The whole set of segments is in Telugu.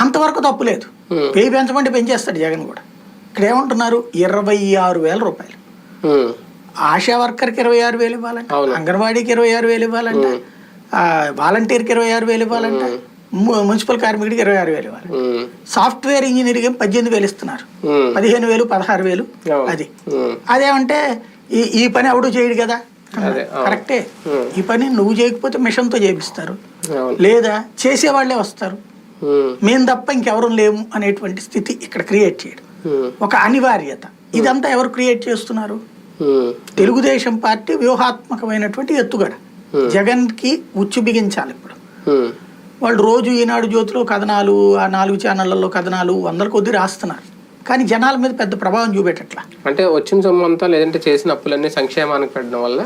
అంతవరకు తప్పు లేదు. పే పెంచమంటే పెంచేస్తాడు జగన్ కూడా. ఇక్కడ ఏమంటున్నారు? ఇరవై ఆరు వేల రూపాయలు. ఆశా వర్కర్కి ఇరవై ఆరు వేలు ఇవ్వాలంట. అంగన్వాడీకి ఇరవై ఆరు వేలు ఇవ్వాలంట. వాలంటీర్కి ఇరవై ఆరు వేలు ఇవ్వాలంట. మున్సిపల్ కార్మికుడికి ఇరవై ఆరు వేలు ఇవ్వాలి సాఫ్ట్వేర్ ఇంజనీరింగ్ పద్దెనిమిది వేలు ఇస్తున్నారు. పదిహేను వేలు పదహారు వేలు. అది. అదేమంటే ఈ ఈ పని ఎవడు చేయడు కదా. కరెక్టే. ఈ పని నువ్వు చేయకపోతే మిషన్తో చేపిస్తారు. లేదా చేసేవాళ్ళే వస్తారు. మేము తప్ప ఇంకెవరు లేము అనేటువంటి స్థితి ఇక్కడ క్రియేట్ చేయడం. ఉమ్, ఒక అనివార్యత. ఇదంతా ఎవరు క్రియేట్ చేస్తున్నారు? ఉమ్, తెలుగుదేశం పార్టీ వ్యూహాత్మకమైనటువంటి ఎత్తుగడ. జగన్కి ఉచ్చు బిగించాలి ఇప్పుడు. వాళ్ళు రోజు ఈనాడు జ్యోతిలో కథనాలు ఆ నాలుగు ఛానళ్ళలో కథనాలు వందల కొద్ది రాస్తున్నారు. కానీ జనాల మీద పెద్ద ప్రభావం చూపెట్టట్లా అంటే వచ్చిన సొమ్ము అంతా లేదంటే చేసిన అప్పులన్నీ సంక్షేమానికి పెట్టడం వల్ల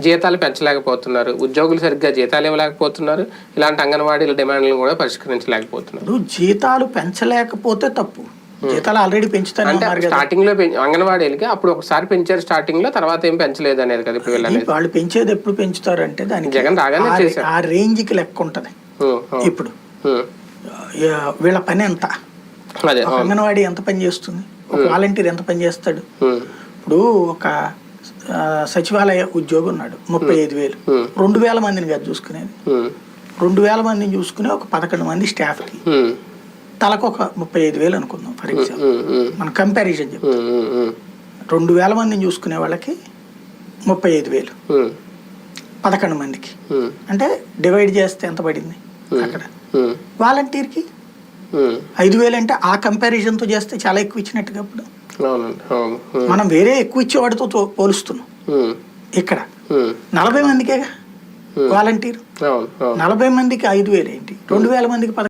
జీతాలు పెంచలేకపోతున్నారు. ఉద్యోగులు సరిగ్గా జీతాలు ఇవ్వలేకపోతున్నారు. ఇలాంటి అంగన్వాడీల డిమాండ్లను కూడా పరిష్కరించలేకపోతున్నారు. జీతాలు పెంచలేకపోతే తప్పు. జీతాలు ఆల్రెడీ పెంచుతానే అంటే స్టార్టింగ్లో అంగన్వాడీలకి అప్పుడు ఒకసారి పెంచారు స్టార్టింగ్లో తర్వాత ఏం పెంచలేదు అనేది కదా ఇప్పుడు వాళ్ళు పెంచేది ఎప్పుడు పెంచుతారంటే దానికి జగన్ రాగానే ఆ- చేశారు. ఆ రేంజ్కి లెక్క ఉంటది ఇప్పుడు వీళ్ళ పని ఎంత? అంగన్వాడీ ఎంత పని చేస్తుంది? ఒక వాలంటీర్ ఎంత పని చేస్తాడు? ఇప్పుడు ఒక సచివాలయ ఉద్యోగి ఉన్నాడు ముప్పై ఐదు వేలు. రెండు వేల మందిని కాదు చూసుకునేది. రెండు వేల మందిని చూసుకునే ఒక పదకొండు మంది స్టాఫ్కి. తలకు ఒక ముప్పై ఐదు వేలు అనుకుందాం ఫర్ ఎగ్జాంపుల్. మన కంపారిజన్ ఉమ్, రెండు వేల మందిని చూసుకునే వాళ్ళకి ముప్పై ఐదు వేలు. పదకొండు మందికి. అంటే డివైడ్ చేస్తే ఎంత పడింది? అక్కడ. వాలంటీర్కి. ఐదు వేలు అంటే ఆ కంపారిజన్తో చేస్తే చాలా ఎక్కువ ఇచ్చినట్టుగా అవును. ఉమ్, మనం వేరే ఎక్కువ ఇచ్చేవాడితో తో- పోలుస్తున్నాం. ఉమ్, ఇక్కడ. నలభై మందికేగా? వాలంటీర్. నలభై మందికి ఐదు వేలు ఏంటి రెండు వేల మందికి పదకొండు